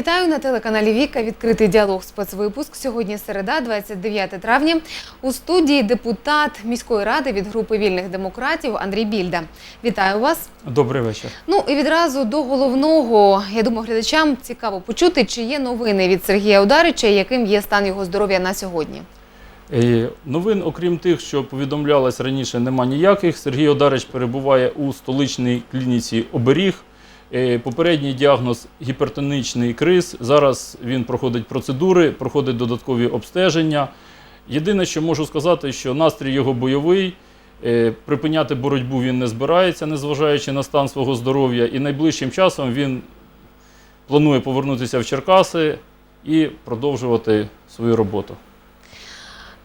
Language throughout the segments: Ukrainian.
Вітаю на телеканалі Віка. Відкритий діалог спецвипуск. Сьогодні середа, 29 травня. У студії депутат міської ради від групи вільних демократів Андрій Більда. Вітаю вас. Добрий вечір. Ну і відразу до головного. Я думаю, глядачам цікаво почути, чи є новини від Сергія Ударича, яким є стан його здоров'я на сьогодні. Е, Новин, окрім тих, що повідомлялось раніше, нема ніяких. Сергій Одарич перебуває у столичній клініці Оберіг. Е, Попередній діагноз гіпертонічний криз. Зараз він проходить процедури, проходить додаткові обстеження. Єдине, що можу сказати, що настрій його бойовий. Е, Припиняти боротьбу він не збирається, незважаючи на стан свого здоров'я. І найближчим часом він планує повернутися в Черкаси і продовжувати свою роботу.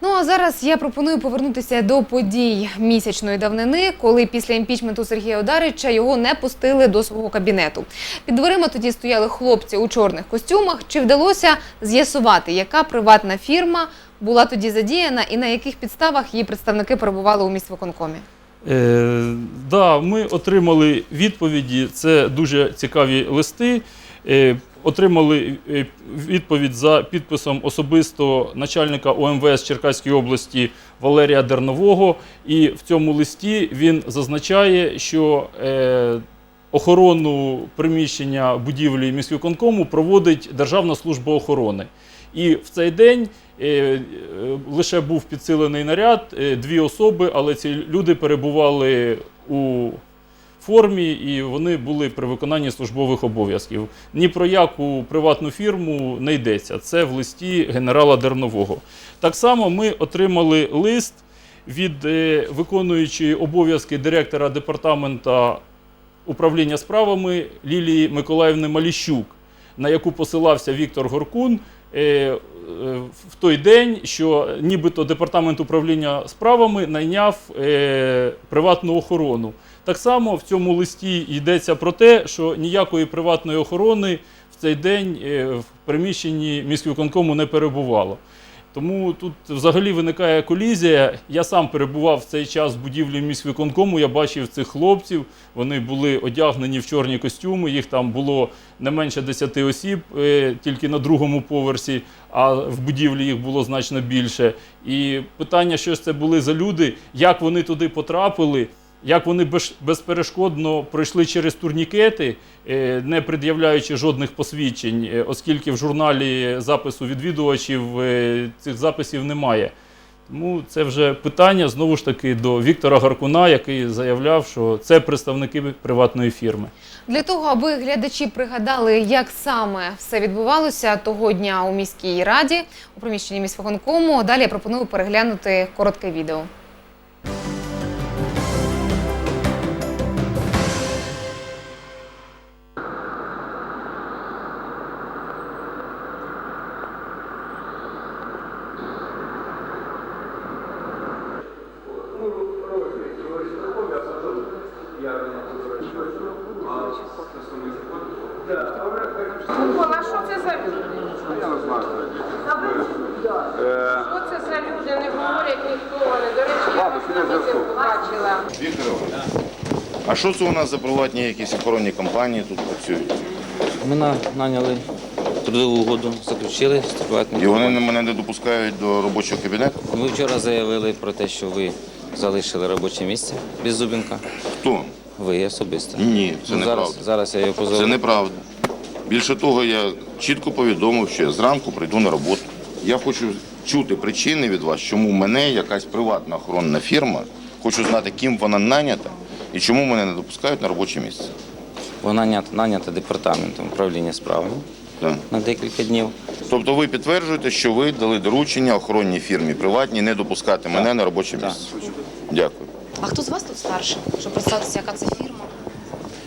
Ну а зараз я пропоную повернутися до подій місячної давнини, коли після імпічменту Сергія Одарича його не пустили до свого кабінету. Під дверима тоді стояли хлопці у чорних костюмах. Чи вдалося з'ясувати, яка приватна фірма була тоді задіяна і на яких підставах її представники перебували у міськвиконкомі? Е, да, ми отримали відповіді. Це дуже цікаві листи. Е, отримали е, відповідь за підписом особисто начальника ОМВС Черкаської області Валерія Дернового. І в цьому листі він зазначає, що е, охорону приміщення будівлі міськвиконкому проводить Державна служба охорони. І в цей день е, лише був підсилений наряд, дві особи, але ці люди перебували у формі і вони були при виконанні службових обов'язків. Ні про яку приватну фірму не йдеться. Це в листі генерала Дернового. Так само ми отримали лист від е, виконуючої обов'язки директора департамента управління справами Лілії Миколаївни Маліщук, на яку посилався Віктор Горкун. В той день, що нібито департамент управління справами найняв е, приватну охорону. Так само в цьому листі йдеться про те, що ніякої приватної охорони в цей день е, в приміщенні міськвиконкому не перебувало. Тому тут взагалі виникає колізія. Я сам перебував в цей час в будівлі міськвиконкому. Я бачив цих хлопців. Вони були одягнені в чорні костюми. Їх там було не менше 10 осіб, е, тільки на другому поверсі, а в будівлі їх було значно більше. І питання, що ж це були за люди, як вони туди потрапили. Як вони без- безперешкодно пройшли через турнікети, е, не пред'являючи жодних посвідчень, е, оскільки в журналі запису відвідувачів е, цих записів немає. Тому це вже питання знову ж таки до Віктора Гаркуна, який заявляв, що це представники приватної фірми. Для того, аби глядачі пригадали, як саме все відбувалося того дня у міській раді у приміщенні міськвиконкому, далі я пропоную переглянути коротке відео. Речі, я вас на мітингу бачила. Вікторович, а що це у нас за приватні якісь охоронні компанії тут працюють? Ми наняли трудову угоду, заключили з приватним. І вони мене не допускають до робочого кабінету? Ви вчора заявили про те, що ви залишили робоче місце без Зубінка. Хто? Ви особисто. Ні, це Ну, зараз, зараз я його позову. Це неправда. Більше того, я чітко повідомив, що я зранку прийду на роботу. Я хочу чути причини від вас, чому мене якась приватна охоронна фірма, хочу знати, ким вона нанята і чому мене не допускають на робоче місце. Вона нанята, нанята департаментом управління справами Так. на декілька днів. Тобто ви підтверджуєте, що ви дали доручення охоронній фірмі приватній не допускати мене на робоче Так. місце. Дякую. А хто з вас тут старший? Щоб представитися, яка це фірма?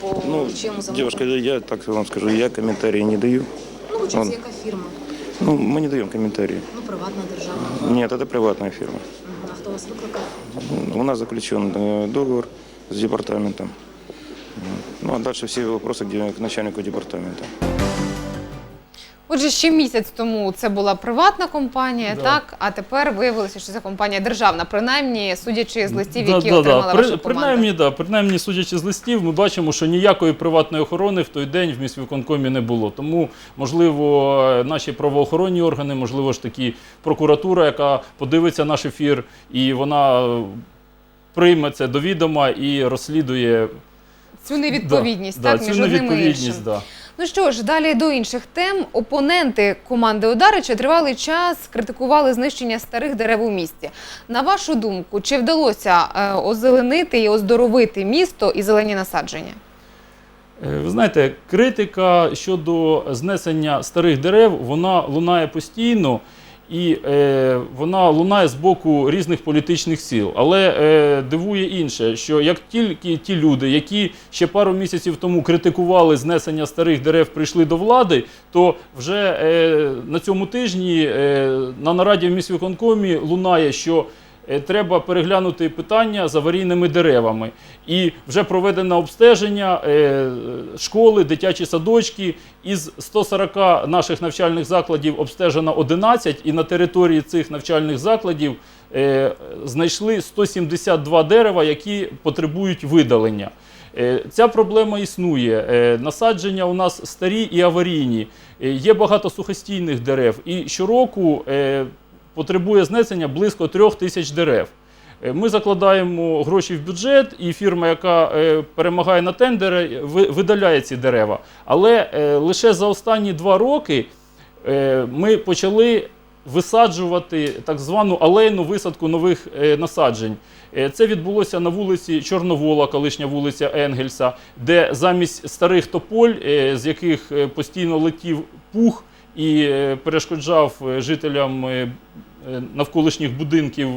По Ну, чому девушка, я так вам скажу, я комментарии не даю. Ну, чи яка фірма? Ну, мы не даем комментарии. Ну, приватна державна. Нет, это приватная фирма. Мгм. А хто вас викликав? У нас заключен э, договор с департаментом. Ну, а дальше все вопросы где, к начальнику департамента. Отже, ще місяць тому це була приватна компанія, Да. так а тепер виявилося, що це компанія державна, принаймні судячи з листів, Да, які да, да. При- ваша команда. Принаймні, да, принаймні, судячи з листів, ми бачимо, що ніякої приватної охорони в той день в міськвиконкомі не було. Тому, можливо, наші правоохоронні органи, можливо ж таки прокуратура, яка подивиться наш ефір, і вона прийме це до відома і розслідує Цю невідповідність, да, так да, між цю одним і іншим. Да. Ну що ж, далі до інших тем. Опоненти команди Одарича тривалий час критикували знищення старих дерев у місті. На вашу думку, чи вдалося е, озеленити і оздоровити місто і зелені насадження? Е, Ви знаєте, критика щодо знесення старих дерев вона лунає постійно і е, вона лунає з боку різних політичних сил. Але е, дивує інше, що як тільки ті люди, які ще пару місяців тому критикували знесення старих дерев, прийшли до влади, то вже е, на цьому тижні е, на нараді в міськвиконкомі лунає, що треба переглянути питання з аварійними деревами. І вже проведено обстеження е, школи, дитячі садочки. Із 140 наших навчальних закладів обстежено 11, і на території цих навчальних закладів е, знайшли 172 дерева, які потребують видалення. Е, Ця проблема існує. Е, Насадження у нас старі і аварійні. Е, Є багато сухостійних дерев. І щороку е, потребує знесення близько трьох тисяч дерев. Е, Ми закладаємо гроші в бюджет, і фірма, яка е, перемагає на тендери, видаляє ці дерева. Але е, лише за останні два роки ми почали висаджувати так звану алейну висадку нових насаджень. Це відбулося на вулиці Чорновола, колишня вулиця Енгельса, де замість старих тополь, з яких постійно летів пух і е, перешкоджав е, жителям е, навколишніх будинків.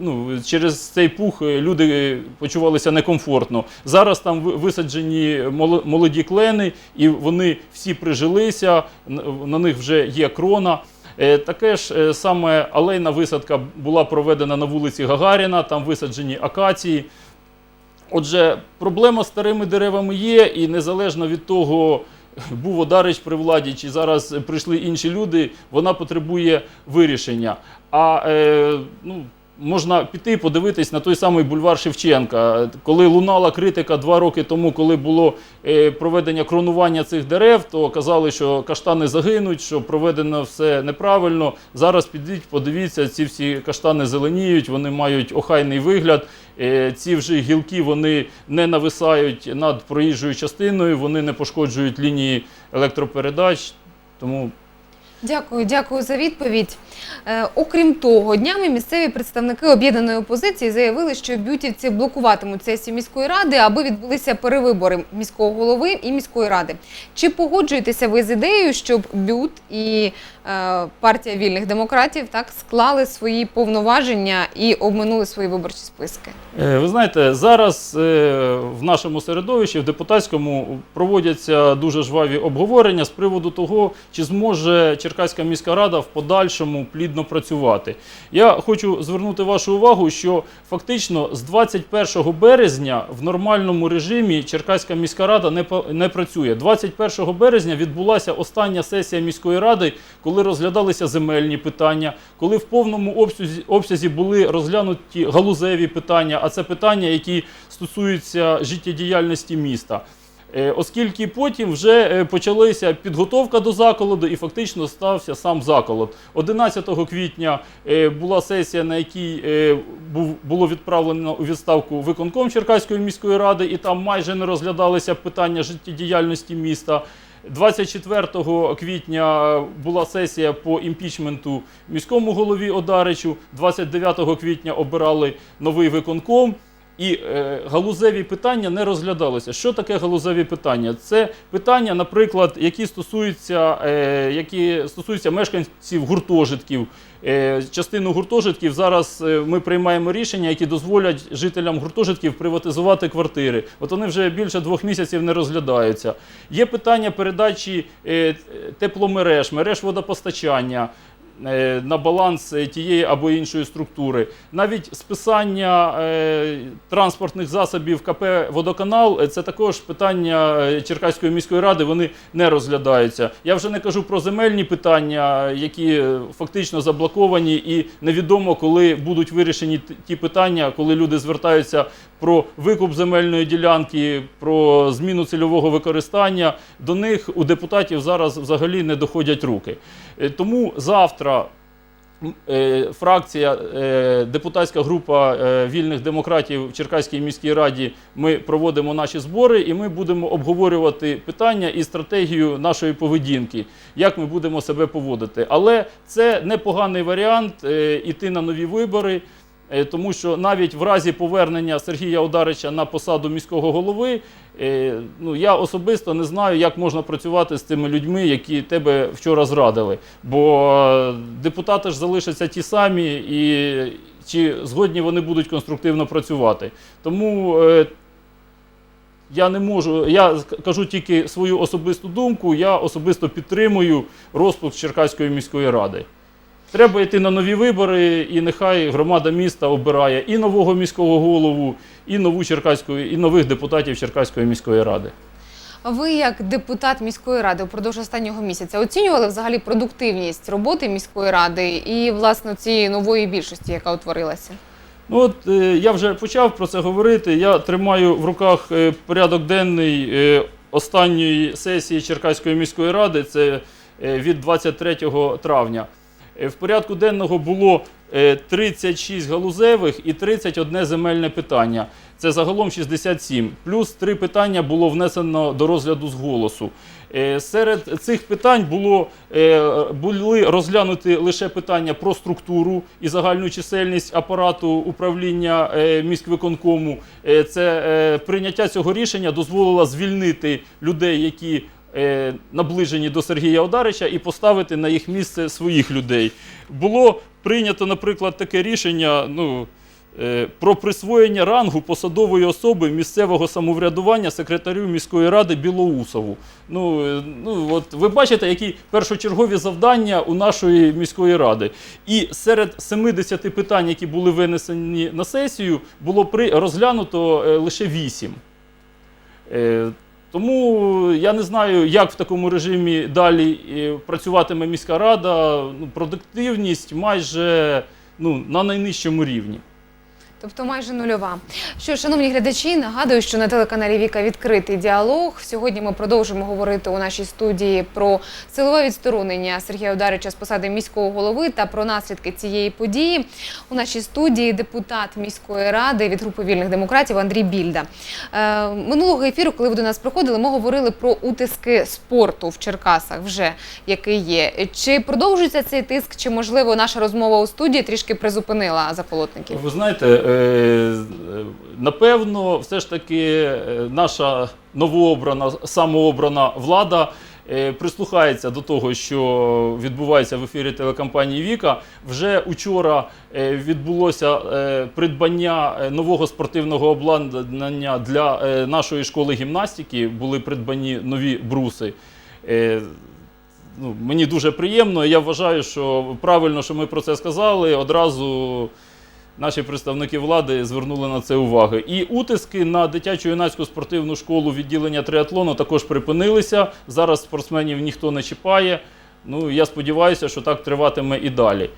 Ну, через цей пух люди почувалися некомфортно. Зараз там висаджені молоді клени, і вони всі прижилися, на них вже є крона. Таке ж саме алейна висадка була проведена на вулиці Гагаріна, там висаджені акації. Отже, проблема з старими деревами є, і незалежно від того, був Одарич при владі, чи зараз прийшли інші люди, вона потребує вирішення. А е, ну, можна піти подивитись на той самий бульвар Шевченка. Коли лунала критика два роки тому, коли було е, проведення кронування цих дерев, то казали, що каштани загинуть, що проведено все неправильно. Зараз підіть, подивіться, ці всі каштани зеленіють, вони мають охайний вигляд. Е, Ці вже гілки вони не нависають над проїжджою частиною, вони не пошкоджують лінії електропередач. Тому Дякую, дякую за відповідь. Е, окрім того, днями місцеві представники об'єднаної опозиції заявили, що бютівці блокуватимуть сесію міської ради, аби відбулися перевибори міського голови і міської ради. Чи погоджуєтеся ви з ідеєю, щоб бют і е, партія вільних демократів так склали свої повноваження і обминули свої виборчі списки? Е, Ви знаєте, зараз е, в нашому середовищі, в депутатському, проводяться дуже жваві обговорення з приводу того, чи зможе Черкаська міська рада в подальшому плідно працювати. Я хочу звернути вашу увагу, що фактично з 21 березня в нормальному режимі Черкаська міська рада не, не працює. 21 березня відбулася остання сесія міської ради, коли розглядалися земельні питання, коли в повному обсязі, обсязі були розглянуті галузеві питання, а це питання, які стосуються життєдіяльності міста. Е, Оскільки потім вже е, почалася підготовка до заколоду і фактично стався сам заколот. 11 квітня е, була сесія, на якій було відправлено у відставку виконком Черкаської міської ради, і там майже не розглядалися питання життєдіяльності міста. 24 квітня була сесія по імпічменту міському голові Одаричу. 29 квітня обирали новий виконком. І е, галузеві питання не розглядалися. Що таке галузеві питання? Це питання, наприклад, які стосуються, е, які стосуються мешканців гуртожитків. Е, частину гуртожитків зараз е, ми приймаємо рішення, які дозволять жителям гуртожитків приватизувати квартири. От вони вже більше двох місяців не розглядаються. Є питання передачі е, тепломереж, мереж водопостачання. Е, на баланс е, тієї або іншої структури. Навіть списання е, транспортних засобів КП Водоканал це також питання Черкаської міської ради. Вони не розглядаються. Я вже не кажу про земельні питання, які фактично заблоковані, і невідомо, коли будуть вирішені ті питання, коли люди звертаються про викуп земельної ділянки, про зміну цільового використання. До них у депутатів зараз взагалі не доходять руки. Е, Тому завтра е, фракція, е, депутатська група вільних демократів в Черкаській міській раді. Ми проводимо наші збори і ми будемо обговорювати питання і стратегію нашої поведінки, як ми будемо себе поводити. Але це непоганий варіант йти на нові вибори. Е, Тому що навіть в разі повернення Сергія Одарича на посаду міського голови, е, ну я особисто не знаю, як можна працювати з тими людьми, які тебе вчора зрадили. Бо е, депутати ж залишаться ті самі, і чи згодні вони будуть конструктивно працювати. Тому я не можу, я кажу тільки свою особисту думку, я особисто підтримую розпуск Черкаської міської ради. Треба йти на нові вибори, і нехай громада міста обирає і нового міського голову, і нову Черкаську, і нових депутатів Черкаської міської ради. Ви, як депутат міської ради, упродовж останнього місяця оцінювали взагалі продуктивність роботи міської ради і власне цієї нової більшості, яка утворилася? Ну от е, я вже почав про це говорити. Я тримаю в руках е, порядок денний е, останньої сесії Черкаської міської ради. Це від 23 травня. Е, В порядку денного було е, 36 галузевих і 31 земельне питання. Це загалом 67. Плюс три питання було внесено до розгляду з голосу. Е, Серед цих питань було, е, були розглянуті лише питання про структуру і загальну чисельність апарату управління е, міськвиконкому. Е, Це е, прийняття цього рішення дозволило звільнити людей, які е, наближені до Сергія Одарича, і поставити на їх місце своїх людей. Було прийнято, наприклад, таке рішення. Ну, е, про присвоєння рангу посадової особи місцевого самоврядування секретарю міської ради Білоусову. Ну, е, ну от ви бачите, які першочергові завдання у нашої міської ради. І серед 70 питань, які були винесені на сесію, було розглянуто е, лише 8. Тому я не знаю, як в такому режимі далі е, працюватиме міська рада. Ну, продуктивність майже ну, на найнижчому рівні. Тобто майже нульова. Що, шановні глядачі, нагадую, що на телеканалі Віка відкритий діалог. Сьогодні ми продовжимо говорити у нашій студії про силове відсторонення Сергія Ударича з посади міського голови та про наслідки цієї події. У нашій студії депутат міської ради від групи вільних демократів Андрій Більда. Е, минулого ефіру, коли ви до нас приходили, ми говорили про утиски спорту в Черкасах, вже який є. Чи продовжується цей тиск, чи можливо наша розмова у студії трішки призупинила заколотників? Ви знаєте, напевно, все ж таки е, наша новообрана, самообрана влада е, прислухається до того, що відбувається в ефірі телекомпанії Віка. Вже учора е, відбулося е, придбання е, нового спортивного обладнання для е, нашої школи гімнастики. Були придбані нові бруси. Е, ну, мені дуже приємно. Я вважаю, що правильно, що ми про це сказали. Одразу наші представники влади звернули на це увагу. І утиски на дитячу юнацьку спортивну школу відділення триатлону також припинилися. Зараз спортсменів ніхто не чіпає. Ну я сподіваюся, що так триватиме і далі.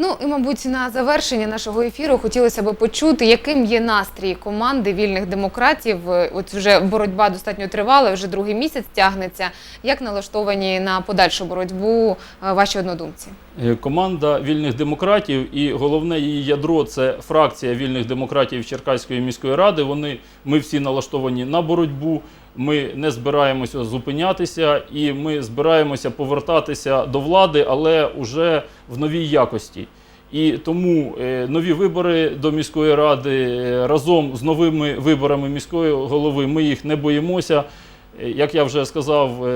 Ну і мабуть на завершення нашого ефіру хотілося б почути, яким є настрій команди вільних демократів. От вже боротьба достатньо тривала, вже другий місяць тягнеться. Як налаштовані на подальшу боротьбу е, ваші однодумці? Е, Команда вільних демократів і головне її ядро це фракція вільних демократів Черкаської міської ради. Вони ми всі налаштовані на боротьбу. Ми не збираємося зупинятися, і ми збираємося повертатися до влади, але вже в новій якості. І тому е, нові вибори до міської ради е, разом з новими виборами міської голови ми їх не боїмося. Е, Як я вже сказав,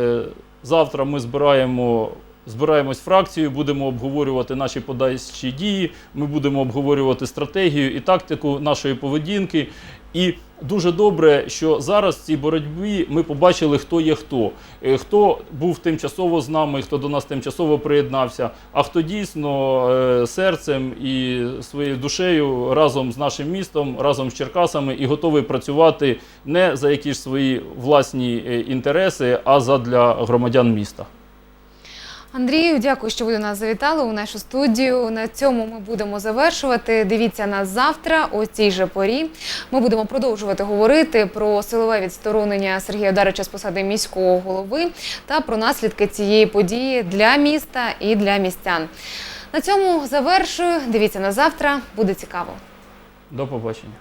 завтра ми збираємо збираємось фракцією, будемо обговорювати наші подальші дії. Ми будемо обговорювати стратегію і тактику нашої поведінки. І дуже добре, що зараз в цій боротьбі ми побачили, хто є хто, Е, хто був тимчасово з нами, хто до нас тимчасово приєднався, а хто дійсно е, серцем і своєю душею разом з нашим містом, разом з Черкасами і готовий працювати не за якісь свої власні е, інтереси, а задля громадян міста. Андрію, дякую, що ви до нас завітали у нашу студію. На цьому ми будемо завершувати. Дивіться нас завтра о цій же порі. Ми будемо продовжувати говорити про силове відсторонення Сергія Дарича з посади міського голови та про наслідки цієї події для міста і для містян. На цьому завершую. Дивіться нас завтра, буде цікаво. До побачення.